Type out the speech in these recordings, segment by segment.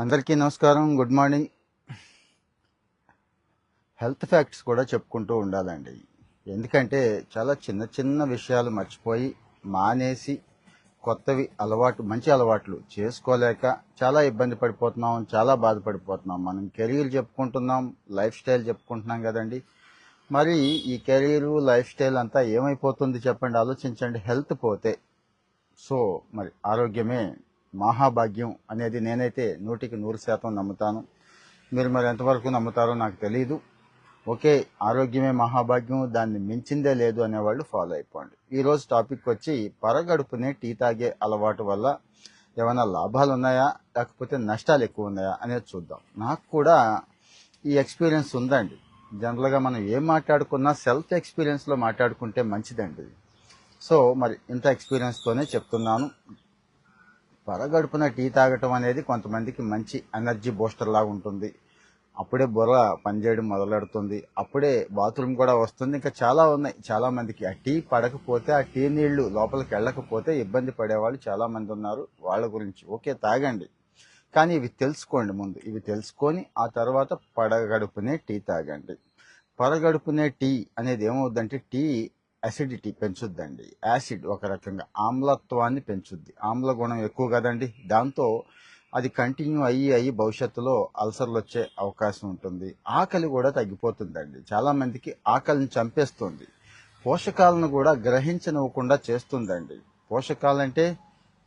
అందరికీ నమస్కారం good morning. Health facts కూడా చెప్పుకుంటూ ఉండాలండి. ఎందుకంటే చాలా చిన్న చిన్న విషయాలు మర్చిపోయి మానేసి కొత్తవి అలవాటు మంచి అలవాట్లు చేసుకోలేక చాలా ఇబ్బంది పడిపోతున్నాం చాలా బాధపడిపోతున్నాం. మనం కెరీర్ చెప్పుకుంటున్నాం లైఫ్ స్టైల్ చెప్పుకుంటున్నాం కదండి. మరి ఈ కెరీర్ లైఫ్ స్టైల్ అంతా ఏమైపోతుంది చెప్పండి? ఆలోచించండి. హెల్త్ పోతే సో మరి ఆరోగ్యమే మహాభాగ్యం అనేది నేనైతే నూటికి నూరు శాతం నమ్ముతాను. మీరు మరి ఎంతవరకు నమ్ముతారో నాకు తెలియదు ఓకే ఆరోగ్యమే మహాభాగ్యం దాన్ని మించిందే లేదు అనేవాళ్ళు ఫాలో అయిపోండి. ఈరోజు టాపిక్ వచ్చి పరగడుపునే టీ తాగే అలవాటు వల్ల ఏమైనా లాభాలు ఉన్నాయా లేకపోతే నష్టాలు ఎక్కువ ఉన్నాయా అనేది చూద్దాం. నాకు కూడా ఈ ఎక్స్పీరియన్స్ ఉందండి. జనరల్గా మనం ఏం మాట్లాడుకున్నా సెల్ఫ్ ఎక్స్పీరియన్స్లో మాట్లాడుకుంటే మంచిదండి. సో మరి ఇంత ఎక్స్పీరియన్స్తోనే చెప్తున్నాను. పరగడుపున టీ తాగటం అనేది కొంతమందికి మంచి ఎనర్జీ బూస్టర్ లాగా ఉంటుంది. అప్పుడే బుర్ర పనిచేయడం మొదలెడుతుంది. అప్పుడే బాత్రూమ్ కూడా వస్తుంది. ఇంకా చాలా ఉన్నాయి. చాలా మందికి ఆ టీ పడకపోతే ఆ టీ నీళ్ళు లోపలికి వెళ్ళకపోతే ఇబ్బంది పడేవాళ్ళు చాలా మంది ఉన్నారు. వాళ్ళ గురించి ఓకే తాగండి. కానీ ఇవి తెలుసుకోండి ముందు. ఇవి తెలుసుకొని ఆ తర్వాత పడగడుపునే టీ తాగండి. పరగడుపునే టీ అనేది ఏమవుద్దంటే టీ అసిడిటీ పెంచుద్దండి. యాసిడ్ ఒక రకంగా ఆమ్లత్వాన్ని పెంచుద్ది. ఆమ్ల గుణం ఎక్కువ కదండి. దాంతో అది కంటిన్యూ అయ్యి అయ్యి భవిష్యత్తులో అల్సర్లు వచ్చే అవకాశం ఉంటుంది. ఆకలి కూడా తగ్గిపోతుందండి. చాలామందికి ఆకలిని చంపేస్తుంది. పోషకాలను కూడా గ్రహించనివ్వకుండా చేస్తుందండి. పోషకాలంటే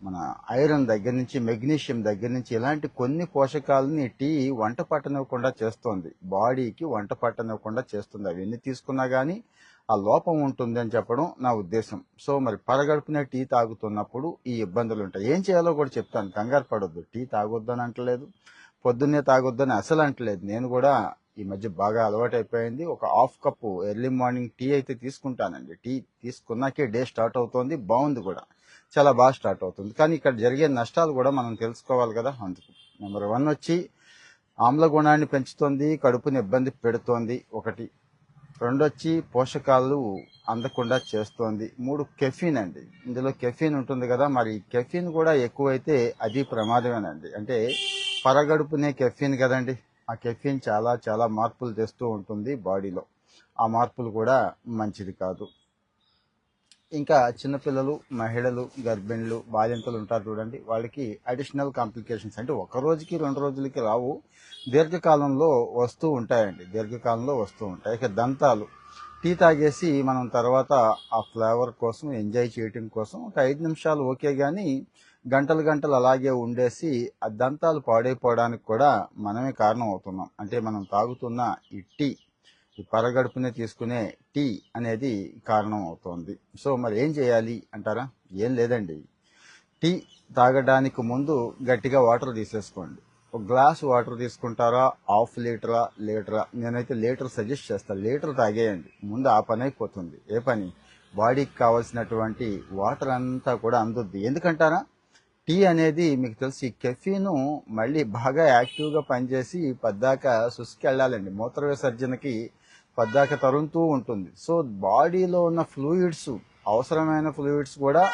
మన ఐరన్ దగ్గర నుంచి మెగ్నీషియం దగ్గర నుంచి ఇలాంటి కొన్ని పోషకాలని టీ వంట పట్టనివ్వకుండా చేస్తుంది. బాడీకి వంట పట్టనివ్వకుండా చేస్తుంది. అవి ఎన్ని తీసుకున్నా కానీ ఆ లోపం ఉంటుంది అని చెప్పడం నా ఉద్దేశం. సో మరి పరగడుపునే టీ తాగుతున్నప్పుడు ఈ ఇబ్బందులు ఉంటాయి ఏం చేయాలో కూడా చెప్తాను. కంగారు పడొద్దు. టీ తాగొద్దని అంటలేదు. పొద్దున్నే తాగొద్దని అసలు అంటలేదు. నేను కూడా ఈ మధ్య బాగా అలవాటైపోయింది. ఒక half cup early morning tea అయితే తీసుకుంటానండి. టీ తీసుకున్నాకే డే స్టార్ట్ అవుతోంది. బాగుంది కూడా. చాలా బాగా స్టార్ట్ అవుతుంది. కానీ ఇక్కడ జరిగే నష్టాలు కూడా మనం తెలుసుకోవాలి కదా అందుకు. నెంబర్ వన్ వచ్చి ఆమ్ల గుణాన్ని పెంచుతోంది కడుపుని ఇబ్బంది పెడుతోంది ఒకటి. రెండు వచ్చి పోషకాలు అందకుండా చేస్తోంది. మూడు కెఫీన్ అండి. ఇందులో కెఫీన్ ఉంటుంది కదా మరి కెఫీన్ కూడా ఎక్కువైతే అది ప్రమాదమేనండి. అంటే పరగడుపునే కెఫీన్ కదండి. ఆ కెఫీన్ చాలా చాలా మార్పులు తెస్తూ ఉంటుంది బాడీలో. ఆ మార్పులు కూడా మంచిది కాదు. ఇంకా చిన్నపిల్లలు మహిళలు గర్భిణులు బాలింతలు ఉంటారు చూడండి. వాళ్ళకి అడిషనల్ కాంప్లికేషన్స్ అంటే ఒక రోజుకి రెండు రోజులకి రావు. దీర్ఘకాలంలో వస్తూ ఉంటాయండి. దీర్ఘకాలంలో వస్తూ ఉంటాయి. ఇక దంతాలు. టీ తాగేసి మనం తర్వాత ఆ ఫ్లేవర్ కోసం ఎంజాయ్ చేయటం కోసం ఒక ఐదు నిమిషాలు ఓకే కానీ గంటలు గంటలు అలాగే ఉండేసి ఆ దంతాలు పాడైపోవడానికి కూడా మనమే కారణం అవుతున్నాం. అంటే మనం తాగుతున్న ఈ టీ ఈ పరగడుపునే తీసుకునే టీ అనేది కారణం అవుతోంది సో మరి ఏం చేయాలి అంటారా? ఏం లేదండి. టీ తాగడానికి ముందు గట్టిగా వాటర్ తీసేసుకోండి. ఒక గ్లాస్ వాటర్ తీసుకుంటారా? హాఫ్ లీటరా? లీటరా? నేనైతే లీటర్ సజెస్ట్ చేస్తాను లీటర్ తాగేయండి. ముందు ఆ పని అయిపోతుంది. ఏ పని? బాడీకి కావాల్సినటువంటి వాటర్ అంతా కూడా అందుద్ది. ఎందుకంటారా? టీ అనేది మీకు తెలిసి కెఫీను మళ్ళీ బాగా యాక్టివ్గా పనిచేసి పద్దాక సుసుకెళ్ళాలండి. మూత్ర విసర్జనకి పద్దాక తరుముతూ ఉంటుంది. సో బాడీలో ఉన్న ఫ్లూయిడ్స్ అవసరమైన ఫ్లూయిడ్స్ కూడా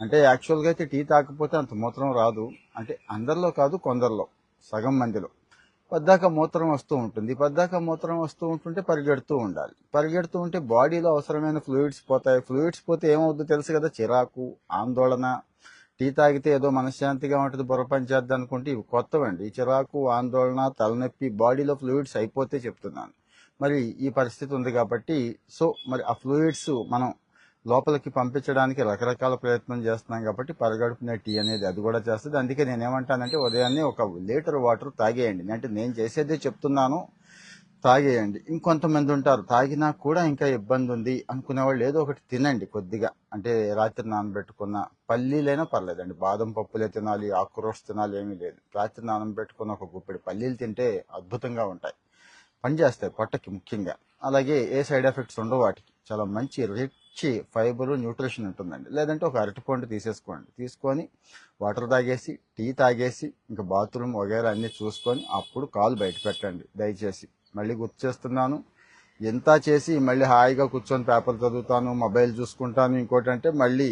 అంటే యాక్చువల్గా అయితే టీ తాకపోతే అంత మూత్రం రాదు. అంటే అందరిలో కాదు కొందరిలో సగం మందిలో. పద్దాక మూత్రం వస్తూ ఉంటుంది. పద్దాక మూత్రం వస్తూ ఉంటుంటే పరిగెడుతూ ఉండాలి. పరిగెడుతూ ఉంటే బాడీలో అవసరమైన ఫ్లూయిడ్స్ పోతాయి. ఫ్లూయిడ్స్ పోతే ఏమవుద్దో తెలుసు కదా చిరాకు ఆందోళన. టీ తాగితే ఏదో మనశ్శాంతిగా ఉంటుంది బుర్ర చేద్దాం అనుకుంటే ఇవి కొత్తవండి. చిరాకు ఆందోళన తలనొప్పి బాడీలో ఫ్లూయిడ్స్ అయిపోతే చెప్తున్నాను. మరి ఈ పరిస్థితి ఉంది కాబట్టి సో మరి ఆ ఫ్లూయిడ్స్ మనం లోపలికి పంపించడానికి రకరకాల ప్రయత్నం చేస్తున్నాం కాబట్టి పరగడుపునే టీ అనేది అది కూడా చేస్తుంది. అందుకే నేను ఏమంటానంటే ఉదయాన్నే ఒక లీటర్ వాటర్ తాగేయండి. అంటే నేను చేసేదే చెప్తున్నాను తాగేయండి. ఇంకొంతమంది ఉంటారు తాగినా కూడా ఇంకా ఇబ్బంది ఉంది అనుకునే వాళ్ళు ఏదో ఒకటి తినండి కొద్దిగా. అంటే రాత్రి నానబెట్టుకున్న పల్లీలైనా పర్లేదండి. బాదం పప్పులే తినాలి ఆకురోస్ తినాలి ఏమీ లేదు. రాత్రి నానబెట్టుకున్న ఒక గుప్పెడు పల్లీలు తింటే అద్భుతంగా ఉంటాయి. పనిచేస్తాయి పొట్టకి ముఖ్యంగా. అలాగే ఏ సైడ్ ఎఫెక్ట్స్ ఉండవు వాటికి. చాలా మంచి రిచ్ ఫైబర్ న్యూట్రిషన్ ఉంటుందండి. లేదంటే ఒక అరటిపండు తీసేసుకోండి. తీసుకొని వాటర్ తాగేసి టీ తాగేసి ఇంకా బాత్రూమ్ వగేరా అన్నీ చూసుకొని అప్పుడు కాలు బయట పెట్టండి. దయచేసి మళ్ళీ గుర్తు చేస్తున్నాను ఎంత చేసి మళ్ళీ హాయిగా కూర్చొని పేపర్ చదువుతాను మొబైల్ చూసుకుంటాను ఇంకోటి అంటే మళ్ళీ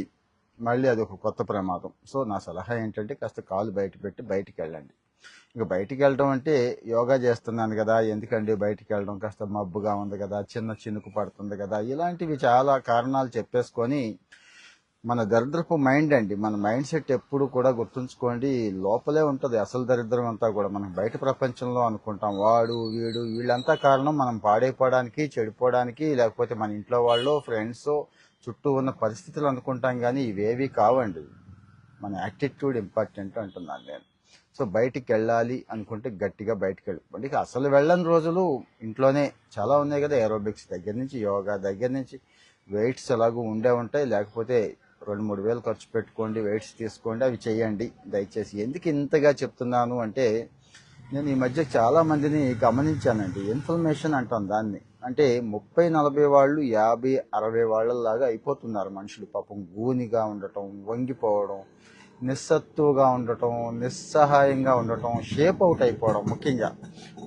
మళ్ళీ అది ఒక కొత్త ప్రమాదం. సో నా సలహా ఏంటంటే కాస్త కాలు బయట పెట్టి బయటికి వెళ్ళండి. ఇక బయటికి వెళ్ళడం అంటే యోగా చేస్తున్నాను కదా ఎందుకండి బయటికి వెళ్ళడం కాస్త మబ్బుగా ఉంది కదా చిన్న చినుకు పడుతుంది కదా ఇలాంటివి చాలా కారణాలు చెప్పేసుకొని మన దరిద్రపు మైండ్ అండి మన మైండ్ సెట్ ఎప్పుడు కూడా గుర్తుంచుకోండి లోపలే ఉంటుంది అసలు దరిద్రం అంతా కూడా. మనం బయట ప్రపంచంలో అనుకుంటాం వాడు వీడు వీళ్ళంతా కారణం మనం పాడైపోవడానికి చెడిపోవడానికి లేకపోతే మన ఇంట్లో వాళ్ళు ఫ్రెండ్స్ చుట్టూ ఉన్న పరిస్థితులు అనుకుంటాం కానీ ఇవేవి కావండి. మన యాటిట్యూడ్ ఇంపార్టెంట్ అంటున్నాను నేను. సో బయటికి వెళ్ళాలి అనుకుంటే గట్టిగా బయటికి వెళ్ళి అసలు వెళ్ళని రోజులు ఇంట్లోనే చాలా ఉన్నాయి కదా ఏరోబిక్స్ దగ్గర నుంచి యోగా దగ్గర నుంచి. వెయిట్స్ ఎలాగో ఉండే ఉంటాయి లేకపోతే రెండు మూడు వేలు ఖర్చు పెట్టుకోండి వెయిట్స్ తీసుకోండి అవి చేయండి దయచేసి. ఎందుకు ఇంతగా చెప్తున్నాను అంటే నేను ఈ మధ్య చాలా మందిని గమనించానండి. ఇన్ఫర్మేషన్ అంటాం దాన్ని. అంటే ముప్పై నలభై వాళ్ళు యాభై అరవై వాళ్ళలాగా అయిపోతున్నారు మనుషులు. పాపం గూనిగా ఉండటం వంగిపోవడం నిస్సత్తుగా ఉండటం నిస్సహాయంగా ఉండటం షేప్ అవుట్ అయిపోవడం ముఖ్యంగా.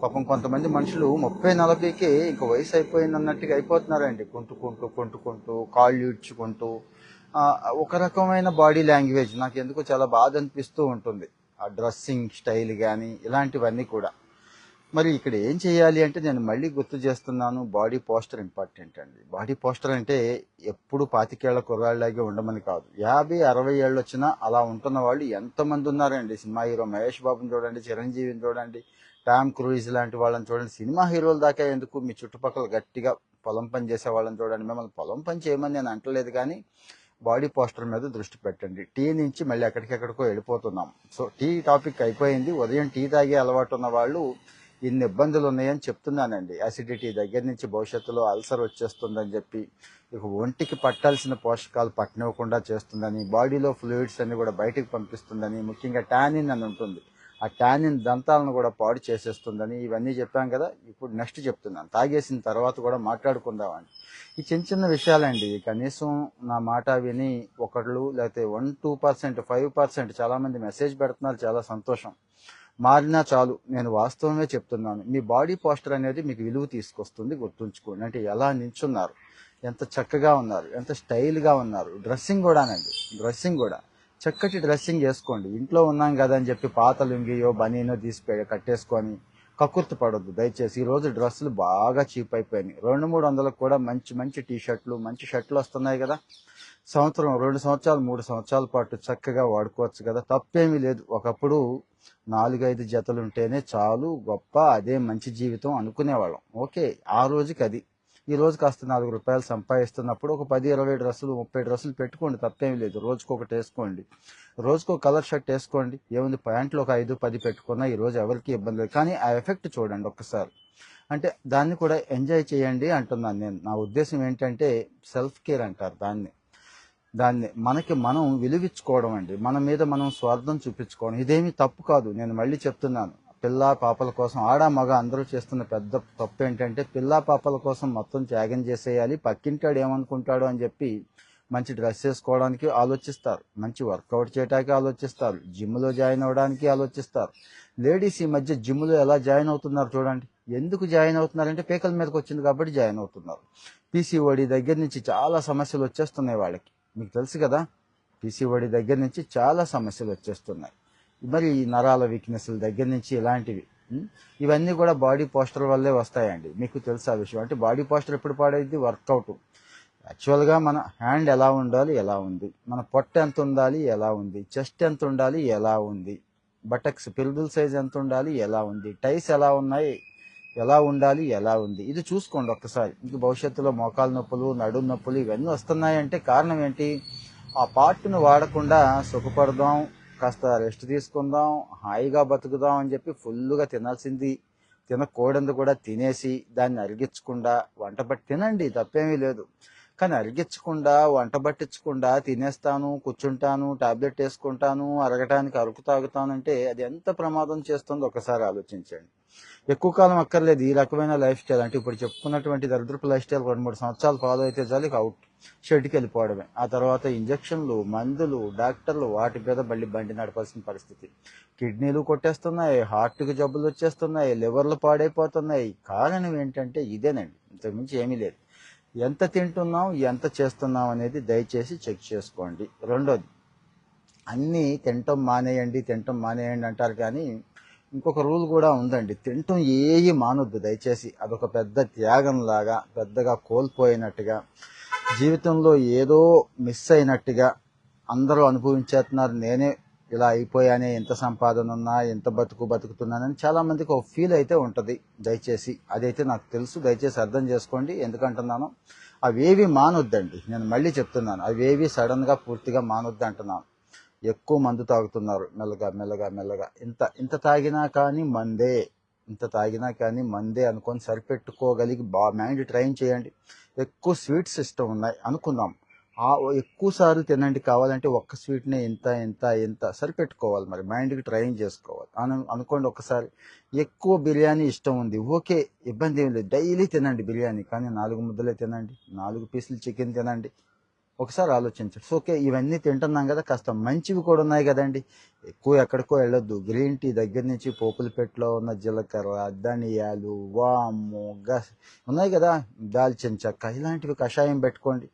పాపం కొంతమంది మనుషులు ముప్పై నలభైకి ఇంక వయసు అయిపోయింది అన్నట్టుగా అయిపోతున్నారండి. కొంటుకుంటూ కొంటుకుంటూ కాళ్ళు ఇడ్చుకుంటూ ఒక రకమైన బాడీ లాంగ్వేజ్ నాకు ఎందుకో చాలా బాధ అనిపిస్తూ ఉంటుంది. ఆ డ్రెస్సింగ్ స్టైల్ కానీ ఇలాంటివన్నీ కూడా. మరి ఇక్కడ ఏం చేయాలి అంటే నేను మళ్ళీ గుర్తు చేస్తున్నాను బాడీ పోస్టర్ ఇంపార్టెంట్ అండి. బాడీ పోస్టర్ అంటే ఎప్పుడు పాతికేళ్ళ కుర్రాళ్ళలాగే ఉండమని కాదు. యాభై అరవై ఏళ్ళు వచ్చినా అలా ఉంటున్న వాళ్ళు ఎంతమంది ఉన్నారండి. సినిమా హీరో మహేష్ బాబుని చూడండి చిరంజీవిని చూడండి టామ్ క్రూయిజ్ లాంటి వాళ్ళని చూడండి. సినిమా హీరోల దాకా ఎందుకు? మీ చుట్టుపక్కల గట్టిగా పొలం పని చేసే వాళ్ళని చూడండి. మిమ్మల్ని పొలం పని చేయమని నేను అంటలేదు కానీ బాడీ పోస్టర్ మీద దృష్టి పెట్టండి. టీ నుంచి మళ్ళీ ఎక్కడికెక్కడికో వెళ్ళిపోతున్నాం. సో టీ టాపిక్ అయిపోయింది. ఉదయం టీ తాగే అలవాటు ఉన్న వాళ్ళు ఇన్ని ఇబ్బందులు ఉన్నాయని చెప్తున్నానండి. అసిడిటీ దగ్గర నుంచి భవిష్యత్తులో అల్సర్ వచ్చేస్తుందని చెప్పి ఇక ఒంటికి పట్టాల్సిన పోషకాలు పట్టనివ్వకుండా చేస్తుందని బాడీలో ఫ్లూయిడ్స్ అన్ని కూడా బయటకు పంపిస్తుందని ముఖ్యంగా టానిన్ అని ఉంటుంది. ఆ టానిన్ దంతాలను కూడా పాడు చేసేస్తుందని ఇవన్నీ చెప్పాం కదా ఇప్పుడు నెక్స్ట్ చెప్తున్నాను. తాగేసిన తర్వాత కూడా మాట్లాడుకుందామని ఈ చిన్న చిన్న విషయాలండి కనీసం నా మాట విని ఒకళ్ళు లేకపోతే one two percent five percent చాలామంది మెసేజ్ పెడుతున్నారు చాలా సంతోషం. మారినా చాలు నేను వాస్తవమే చెప్తున్నాను. మీ బాడీ పోస్టర్ అనేది మీకు విలువ తీసుకొస్తుంది గుర్తుంచుకోండి. అంటే ఎలా నించున్నారు ఎంత చక్కగా ఉన్నారు ఎంత స్టైల్గా ఉన్నారు. డ్రెస్సింగ్ కూడానండి డ్రెస్సింగ్ కూడా. చక్కటి డ్రెస్సింగ్ వేసుకోండి. ఇంట్లో ఉన్నాం కదా అని చెప్పి పాత లుంగియో బనీనో తీసి కట్టేసుకొని కక్కుర్తి పడొద్దు. దయచేసి ఈరోజు రోజు డ్రెస్సులు బాగా చీప్ అయిపోయినాయి. రెండు మూడు వందలకు కూడా మంచి మంచి టీ షర్ట్లు మంచి షర్ట్లు వస్తున్నాయి కదా. సంవత్సరం రెండు సంవత్సరాలు మూడు సంవత్సరాల పాటు చక్కగా వాడుకోవచ్చు కదా. తప్పేమీ లేదు. ఒకప్పుడు నాలుగైదు జతలు ఉంటేనే చాలు గొప్ప అదే మంచి జీవితం అనుకునేవాళ్ళం. ఓకే ఆ రోజుకి అది ఈ రోజు కాస్త నాలుగు రూపాయలు సంపాదిస్తున్నప్పుడు ఒక పది ఇరవై డ్రెస్సులు ముప్పై డ్రెస్సులు పెట్టుకోండి. తప్పేమీ లేదు. రోజుకు ఒకటి వేసుకోండి. రోజుకో కలర్ షర్ట్ వేసుకోండి. ఏముంది? ప్యాంట్లు ఒక ఐదు పది పెట్టుకున్నా ఈ రోజు ఎవరికి ఇబ్బంది లేదు. కానీ ఆ ఎఫెక్ట్ చూడండి ఒక్కసారి. అంటే దాన్ని కూడా ఎంజాయ్ చేయండి అంటున్నాను నేను. నా ఉద్దేశం ఏంటంటే సెల్ఫ్ కేర్ అంటారు దాన్ని. దాన్ని మనకి మనం విలువించుకోవడం అండి. మన మీద మనం స్వార్థం చూపించుకోవడం. ఇదేమి తప్పు కాదు. నేను మళ్ళీ చెప్తున్నాను. పిల్ల పాపల కోసం ఆడ మగ అందరూ చేస్తున్న పెద్ద తప్పు ఏంటంటే పిల్ల పాపల కోసం మొత్తం త్యాగం చేసేయాలి. పక్కింటాడు ఏమనుకుంటాడు అని చెప్పి మంచి డ్రెస్ వేసుకోవడానికి ఆలోచిస్తారు. మంచి వర్కౌట్ చేయడానికి ఆలోచిస్తారు. జిమ్లో జాయిన్ అవ్వడానికి ఆలోచిస్తారు. లేడీస్ ఈ మధ్య జిమ్లో ఎలా జాయిన్ అవుతున్నారు చూడండి. ఎందుకు జాయిన్ అవుతున్నారంటే పేకల మీదకి వచ్చింది కాబట్టి జాయిన్ అవుతున్నారు. పీసీఓడి దగ్గర నుంచి చాలా సమస్యలు వచ్చేస్తున్నాయి వాళ్ళకి. మీకు తెలుసు కదా పీసీఓడి దగ్గర నుంచి చాలా సమస్యలు వచ్చేస్తున్నాయి. మరి ఈ నరాల వీక్నెస్ల దగ్గర నుంచి ఇలాంటివి ఇవన్నీ కూడా బాడీ పోస్టర్ వల్లే వస్తాయండి. మీకు తెలుసు ఆ విషయం. అంటే బాడీ పోస్టర్ ఎప్పుడు పాడైంది వర్కౌట్. యాక్చువల్గా మన హ్యాండ్ ఎలా ఉండాలి? ఎలా ఉంది? మన పొట్ట ఎంత ఉండాలి? ఎలా ఉంది? చెస్ట్ ఎంత ఉండాలి? ఎలా ఉంది? బటక్స్ పిల్బుల్ సైజ్ ఎంత ఉండాలి? ఎలా ఉంది? టైస్ ఎలా ఉన్నాయి? ఎలా ఉండాలి ఎలా ఉంది? ఇది చూసుకోండి ఒక్కసారి. ఇంక భవిష్యత్తులో మోకాలు నొప్పులు నడుము నొప్పులు ఇవన్నీ వస్తున్నాయంటే కారణం ఏంటి? ఆ పార్ట్ను వాడకుండా సుఖపడదాం కాస్త రెస్ట్ తీసుకుందాం హాయిగా బతుకుదాం అని చెప్పి ఫుల్గా తినాల్సింది తినకూడదు కూడా తినేసి దాన్ని అరిగించకుండా వంట పట్టి తినండి తప్పేమీ లేదు. కానీ అరిగించకుండా వంట పట్టించకుండా తినేస్తాను కూర్చుంటాను టాబ్లెట్ వేసుకుంటాను అరగటానికి అరుకు తాగుతానంటే అది ఎంత ప్రమాదం చేస్తుందో ఒకసారి ఆలోచించండి. ఎక్కువ కాలం అక్కర్లేదు. ఈ రకమైన లైఫ్ స్టైల్ అంటే ఇప్పుడు చెప్పుకున్నటువంటి దరిద్రపు లైఫ్ స్టైల్ రెండు మూడు సంవత్సరాలు ఫాలో అయితే చాలు ఇక అవుట్ షెడ్కి వెళ్ళిపోవడమే. ఆ తర్వాత ఇంజక్షన్లు మందులు డాక్టర్లు వాటి మీద మళ్ళీ బండి నడపాల్సిన పరిస్థితి. కిడ్నీలు కొట్టేస్తున్నాయి హార్ట్కి జబ్బులు వచ్చేస్తున్నాయి లివర్లు పాడైపోతున్నాయి. కారణం ఏంటంటే ఇదేనండి. ఇంతకుమించి ఏమీ లేదు. ఎంత తింటున్నాం ఎంత చేస్తున్నాం అనేది దయచేసి చెక్ చేసుకోండి. రెండోది అన్నీ తినటం మానేయండి తినటం మానేయండి అంటారు కానీ ఇంకొక రూల్ కూడా ఉందండి. తినటం ఏవి మానొద్దు దయచేసి. అదొక పెద్ద త్యాగం లాగా పెద్దగా కోల్పోయినట్టుగా జీవితంలో ఏదో మిస్ అయినట్టుగా అందరూ అనుభవించేస్తున్నారు. నేనే ఇలా అయిపోయానే ఎంత సంపాదన ఉన్నా ఎంత బతుకు బతుకుతున్నానని చాలా మందికి ఒక ఫీల్ అయితే ఉంటుంది. దయచేసి అదైతే నాకు తెలుసు. దయచేసి అర్థం చేసుకోండి. ఎందుకంటున్నాను? అవేవి మానొద్దండి. నేను మళ్ళీ చెప్తున్నాను. అవేవి సడన్గా పూర్తిగా మానొద్దు అంటున్నాను ఎక్కువ మందు తాగుతున్నారు. మెల్లగా మెల్లగా మెల్లగా. ఇంత ఇంత తాగినా కానీ మందే. ఇంత తాగినా కానీ మందే అనుకొని సరిపెట్టుకోగలిగి బా మైండ్ ట్రైన్ చేయండి. ఎక్కువ స్వీట్స్ ఇష్టం ఉన్నాయి అనుకుందాం. ఆ ఎక్కువ సార్లు తినండి. కావాలంటే ఒక్క స్వీట్నే ఇంత ఇంత ఇంత సరిపెట్టుకోవాలి మరి. మైండ్కి ట్రైన్ చేసుకోవాలి. అను అనుకోండి ఒకసారి. ఎక్కువ బిర్యానీ ఇష్టం ఉంది. ఓకే ఇబ్బంది ఏం లేదు. డైలీ తినండి బిర్యానీ. కానీ నాలుగు ముద్దలే తినండి. నాలుగు పీసులు చికెన్ తినండి. ఒకసారి ఆలోచించండి సో ఓకే ఇవన్నీ తింటున్నాం కదా కాస్త మంచివి కూడా ఉన్నాయి కదండి. ఎక్కువ ఎక్కడికో వెళ్ళొద్దు. గ్రీన్ టీ దగ్గర నుంచి పోపులపెట్టులో ఉన్న జీలకర్ర ధనియాలు వాము గస్ ఉన్నాయి కదా దాల్చిన చెక్క ఇలాంటివి కషాయం పెట్టుకోండి.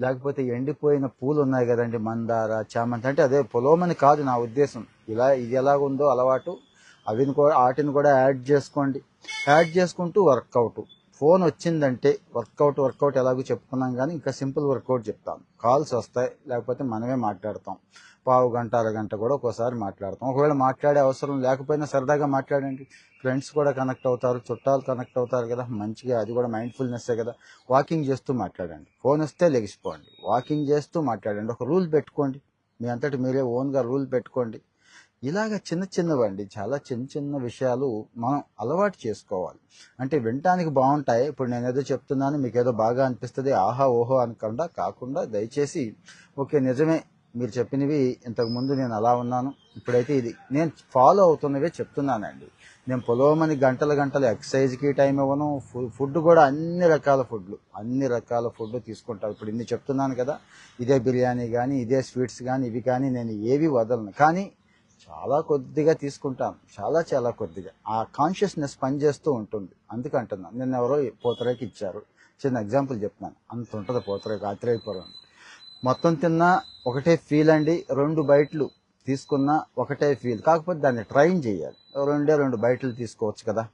లేకపోతే ఎండిపోయిన పూలు ఉన్నాయి కదండి మందార చామంతి. అంటే అదే పొలోమని కాదు నా ఉద్దేశం. ఇలా ఇది ఎలాగుందో అలవాటు అవిని కూడా వాటిని కూడా యాడ్ చేసుకోండి. యాడ్ చేసుకుంటూ వర్కౌట్ ఫోన్ వచ్చిందంటే వర్కౌట్ వర్కౌట్ ఎలాగో చెప్పుకున్నాం కానీ ఇంకా సింపుల్ వర్కౌట్ చెప్తాను కాల్స్ వస్తాయి లేకపోతే మనమే మాట్లాడతాం. పావు గంట అరగంట కూడా ఒక్కోసారి మాట్లాడతాం. ఒకవేళ మాట్లాడే అవసరం లేకపోయినా సరదాగా మాట్లాడండి. ఫ్రెండ్స్ కూడా కనెక్ట్ అవుతారు చుట్టాలు కనెక్ట్ అవుతారు కదా. మంచిగా అది కూడా మైండ్ఫుల్నెస్సే కదా. వాకింగ్ చేస్తూ మాట్లాడండి. ఫోన్ వస్తే లెగిసిపోండి. వాకింగ్ చేస్తూ మాట్లాడండి. ఒక రూల్ పెట్టుకోండి. మీ అంతటి మీరే ఓన్గా రూల్ పెట్టుకోండి. ఇలాగ చిన్న చిన్నవండి. చాలా చిన్న చిన్న విషయాలు మనం అలవాటు చేసుకోవాలి. అంటే వినటానికి బాగుంటాయి. ఇప్పుడు నేను ఏదో చెప్తున్నాను మీకు ఏదో బాగా అనిపిస్తుంది ఆహా ఓహో అనకుండా కాకుండా దయచేసి ఓకే నిజమే మీరు చెప్పినవి ఇంతకుముందు నేను అలా ఉన్నాను. ఇప్పుడైతే ఇది నేను ఫాలో అవుతున్నవే చెప్తున్నానండి. నేను పొలవమని గంటల గంటల ఎక్సర్సైజ్కి టైం ఇవ్వను. ఫుడ్ కూడా అన్ని రకాల ఫుడ్లు అన్ని రకాల ఫుడ్ తీసుకుంటాను. ఇప్పుడు ఇన్ని చెప్తున్నాను కదా ఇదే బిర్యానీ కానీ ఇదే స్వీట్స్ కానీ ఇవి కానీ నేను ఏవి వదలను. కానీ చాలా కొద్దిగా తీసుకుంటాం. చాలా చాలా కొద్దిగా. ఆ కాన్షియస్నెస్ పనిచేస్తూ ఉంటుంది. అందుకంటున్నాను నిన్న ఎవరో పోతరేకి ఇచ్చారు. చిన్న ఎగ్జాంపుల్ చెప్తున్నాను. అంత ఉంటుంది పోతరేకి ఆత్రేయపురం మొత్తం తిన్నా ఒకటే ఫీల్ అండి. రెండు బయట్లు తీసుకున్నా ఒకటే ఫీల్ కాకపోతే దాన్ని ట్రైన్ చేయాలి. రెండే రెండు బయటలు తీసుకోవచ్చు కదా.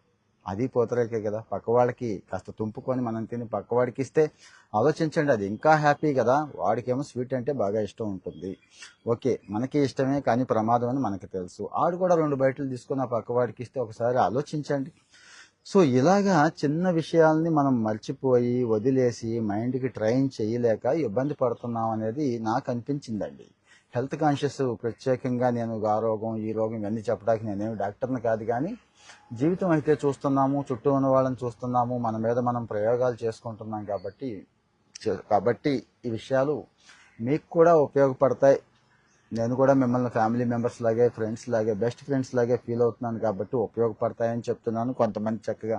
అది పోతరేకే కదా. పక్కవాడికి కాస్త తుంపుకొని మనం తిని పక్కవాడికి ఇస్తే ఆలోచించండి అది ఇంకా హ్యాపీ కదా. వాడికేమో స్వీట్ అంటే బాగా ఇష్టం ఉంటుంది. ఓకే మనకి ఇష్టమే కానీ ప్రమాదం అని మనకి తెలుసు. ఆడు కూడా రెండు బయటలు తీసుకుని ఆ పక్కవాడికి ఇస్తే ఒకసారి ఆలోచించండి. సో ఇలాగా చిన్న విషయాల్ని మనం మర్చిపోయి వదిలేసి మైండ్కి ట్రైన్ చేయలేక ఇబ్బంది పడుతున్నాం అనేది నాకు అనిపించిందండి. హెల్త్ కాన్షియస్ ప్రత్యేకంగా నేను ఆ రోగం ఈ రోగం ఇవన్నీ చెప్పడానికి నేనేమి డాక్టర్ని కాదు కానీ జీవితం అయితే చూస్తున్నాము చుట్టూ ఉన్న వాళ్ళని చూస్తున్నాము మన మీద మనం ప్రయోగాలు చేసుకుంటున్నాం కాబట్టి కాబట్టి ఈ విషయాలు మీకు కూడా ఉపయోగపడతాయి. నేను కూడా మిమ్మల్ని ఫ్యామిలీ మెంబర్స్ లాగే ఫ్రెండ్స్ లాగే బెస్ట్ ఫ్రెండ్స్ లాగే ఫీల్ అవుతున్నాను కాబట్టి ఉపయోగపడతాయని చెప్తున్నాను. కొంతమంది చక్కగా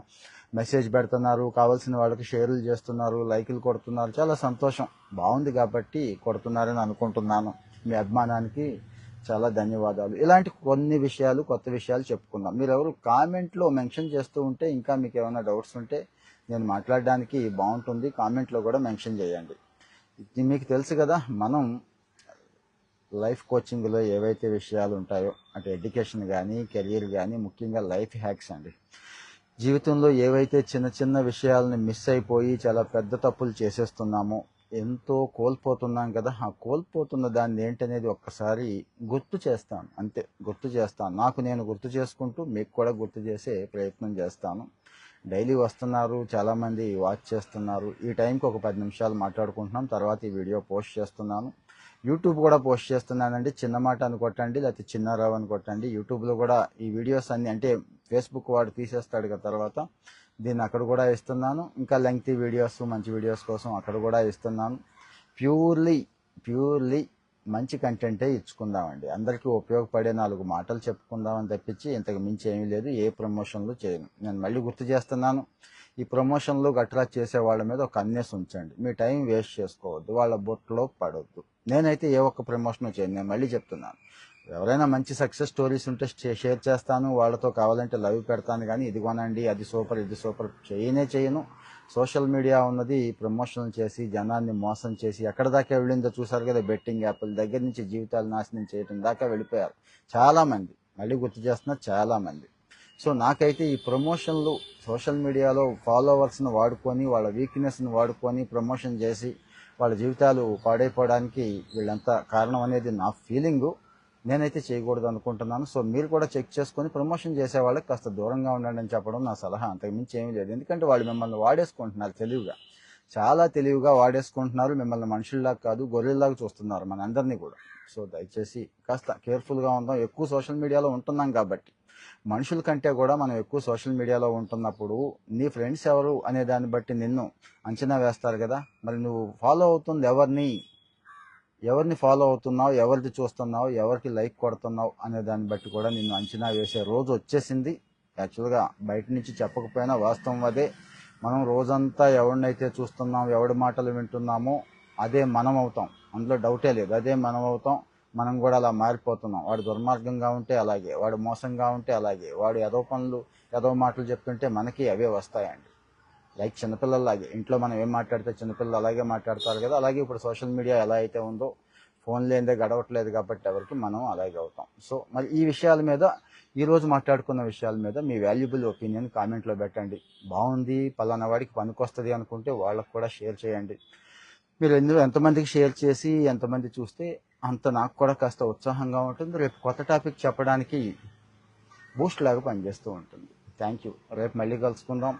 మెసేజ్ పెడుతున్నారు కావాల్సిన వాళ్ళకి షేర్లు చేస్తున్నారు లైకులు కొడుతున్నారు. చాలా సంతోషం. బాగుంది కాబట్టి కొడుతున్నారని అనుకుంటున్నాను. మీ అభిమానానికి చాలా ధన్యవాదాలు. ఇలాంటి కొన్ని విషయాలు కొత్త విషయాలు చెప్పుకుందాం. మీరు ఎవరు కామెంట్లో మెన్షన్ చేస్తూ ఉంటే ఇంకా మీకు ఏమైనా డౌట్స్ ఉంటే నేను మాట్లాడడానికి బాగుంటుంది. కామెంట్లో కూడా మెన్షన్ చేయండి. ఇది మీకు తెలుసు కదా మనం లైఫ్ కోచింగ్లో ఏవైతే విషయాలు ఉంటాయో అంటే ఎడ్యుకేషన్ కానీ కెరీర్ కానీ ముఖ్యంగా లైఫ్ హ్యాక్స్ అండి. జీవితంలో ఏవైతే చిన్న చిన్న విషయాలను మిస్ అయిపోయి చాలా పెద్ద తప్పులు చేసేస్తున్నామో ఎంతో కోల్పోతున్నాం కదా. ఆ కోల్పోతున్న దాన్ని ఏంటనేది ఒక్కసారి గుర్తు చేస్తాను. అంతే గుర్తు చేస్తాను. నాకు నేను గుర్తు చేసుకుంటూ మీకు కూడా గుర్తు చేసే ప్రయత్నం చేస్తాను. డైలీ వస్తున్నారు చాలామంది వాచ్ చేస్తున్నారు. ఈ టైంకి ఒక పది నిమిషాలు మాట్లాడుకుంటున్నాం. తర్వాత ఈ వీడియో పోస్ట్ చేస్తున్నాను. యూట్యూబ్ కూడా పోస్ట్ చేస్తున్నానండి. చిన్న మాట అని కొట్టండి లేకపోతే చిన్నారావు అని కొట్టండి. యూట్యూబ్లో కూడా ఈ వీడియోస్ అన్ని అంటే ఫేస్బుక్ వాడు తీసేస్తాడు కదా తర్వాత. దీన్ని అక్కడ కూడా ఇస్తున్నాను. ఇంకా లెంగ్తీ వీడియోస్ మంచి వీడియోస్ కోసం అక్కడ కూడా ఇస్తున్నాను. ప్యూర్లీ ప్యూర్లీ మంచి కంటెంటే ఇచ్చుకుందామండి. అందరికీ ఉపయోగపడే నాలుగు మాటలు చెప్పుకుందామని తప్పించి ఇంతకు మించి ఏమీ లేదు. ఏ ప్రమోషన్లు చేయను. నేను మళ్ళీ గుర్తు చేస్తున్నాను. ఈ ప్రమోషన్లు గట్రా చేసే వాళ్ళ మీద ఒక అన్నేసి ఉంచండి. మీ టైం వేస్ట్ చేసుకోవద్దు. వాళ్ళ బొట్లో పడవద్దు నేనైతే ఏ ఒక్క ప్రమోషన్ చేయను. నేను మళ్ళీ చెప్తున్నాను. ఎవరైనా మంచి సక్సెస్ స్టోరీస్ ఉంటే షేర్ చేస్తాను. వాళ్ళతో కావాలంటే లైవ్ పెడతాను కానీ ఇది కొనండి అది సూపర్ ఇది సూపర్ చేయనే చేయను. సోషల్ మీడియా ఉన్నది ప్రమోషన్ చేసి జనాన్ని మోసం చేసి ఎక్కడ దాకా వెళ్ళిందో చూసారు కదా బెట్టింగ్ యాప్ల దగ్గర నుంచి జీవితాలు నాశనం చేయడం దాకా వెళ్ళిపోయారు. చాలామంది మళ్ళీ గుర్తు చేస్తున్నారు చాలామంది సో నాకైతే ఈ ప్రమోషన్లు సోషల్ మీడియాలో ఫాలోవర్స్ని వాడుకొని వాళ్ళ వీక్నెస్ని వాడుకొని ప్రమోషన్ చేసి వాళ్ళ జీవితాలు పాడైపోవడానికి వీళ్ళంతా కారణం అనేది నా ఫీలింగు నేనైతే చేయకూడదు అనుకుంటున్నాను. సో మీరు కూడా చెక్ చేసుకొని ప్రమోషన్ చేసే వాళ్ళకి కాస్త దూరంగా ఉండండి అని చెప్పడం నా సలహా. అంతకుమించి ఏమీ లేదు. ఎందుకంటే వాళ్ళు మిమ్మల్ని వాడేసుకుంటున్నారు తెలివిగా. చాలా తెలివిగా వాడేసుకుంటున్నారు. మిమ్మల్ని మనుషుల్లాగా కాదు గొర్రెల్లాగా చూస్తున్నారు మన అందరినీ కూడా. సో దయచేసి కాస్త కేర్ఫుల్గా ఉందాం. ఎక్కువ సోషల్ మీడియాలో ఉంటున్నాం కాబట్టి. మనుషుల కంటే కూడా మనం ఎక్కువ సోషల్ మీడియాలో ఉంటున్నప్పుడు నీ ఫ్రెండ్స్ ఎవరు అనే దాన్ని బట్టి నిన్ను అంచనా వేస్తారు కదా. మరి నువ్వు ఫాలో అవుతుంది ఎవరిని? ఎవరిని ఫాలో అవుతున్నావు ఎవరిది చూస్తున్నావు ఎవరికి లైక్ కొడుతున్నావు అనే దాన్ని బట్టి కూడా నిన్ను అంచనా వేసే రోజు వచ్చేసింది. యాక్చువల్గా బయట నుంచి చెప్పకపోయినా వాస్తవం అదే. మనం రోజంతా ఎవరినైతే చూస్తున్నాం ఎవడి మాటలు వింటున్నామో అదే మనం అవుతాం. అందులో డౌటే లేదు. అదే మనం అవుతాం. మనం కూడా అలా మారిపోతున్నాం. వాడు దుర్మార్గంగా ఉంటే అలాగే వాడు మోసంగా ఉంటే అలాగే వాడు ఏదో పనులు ఏదో మాటలు చెప్తుంటే మనకి అవే వస్తాయండి. లైక్ చిన్నపిల్లలాగే ఇంట్లో మనం ఏం మాట్లాడితే చిన్నపిల్లలు అలాగే మాట్లాడతారు కదా. అలాగే ఇప్పుడు సోషల్ మీడియా ఎలా అయితే ఉందో ఫోన్ లేదే గడవట్లేదు కాబట్టి ఎవరికి మనం అలాగే అవుతాం. సో మరి ఈ విషయాల మీద ఈరోజు మాట్లాడుకున్న విషయాల మీద మీ వాల్యుబుల్ ఒపీనియన్ కామెంట్లో పెట్టండి. బాగుంది పలానా వాడికి పనికొస్తుంది అనుకుంటే వాళ్ళకు కూడా షేర్ చేయండి. మీరు ఎందులో ఎంతమందికి షేర్ చేసి ఎంతమంది చూస్తే అంత నాకు కూడా కాస్త ఉత్సాహంగా ఉంటుంది. రేపు కొత్త టాపిక్ చెప్పడానికి బూస్ట్ లాగా పనిచేస్తూ ఉంటుంది. Thank you. రేపు మళ్ళీ కలుసుకుందాం.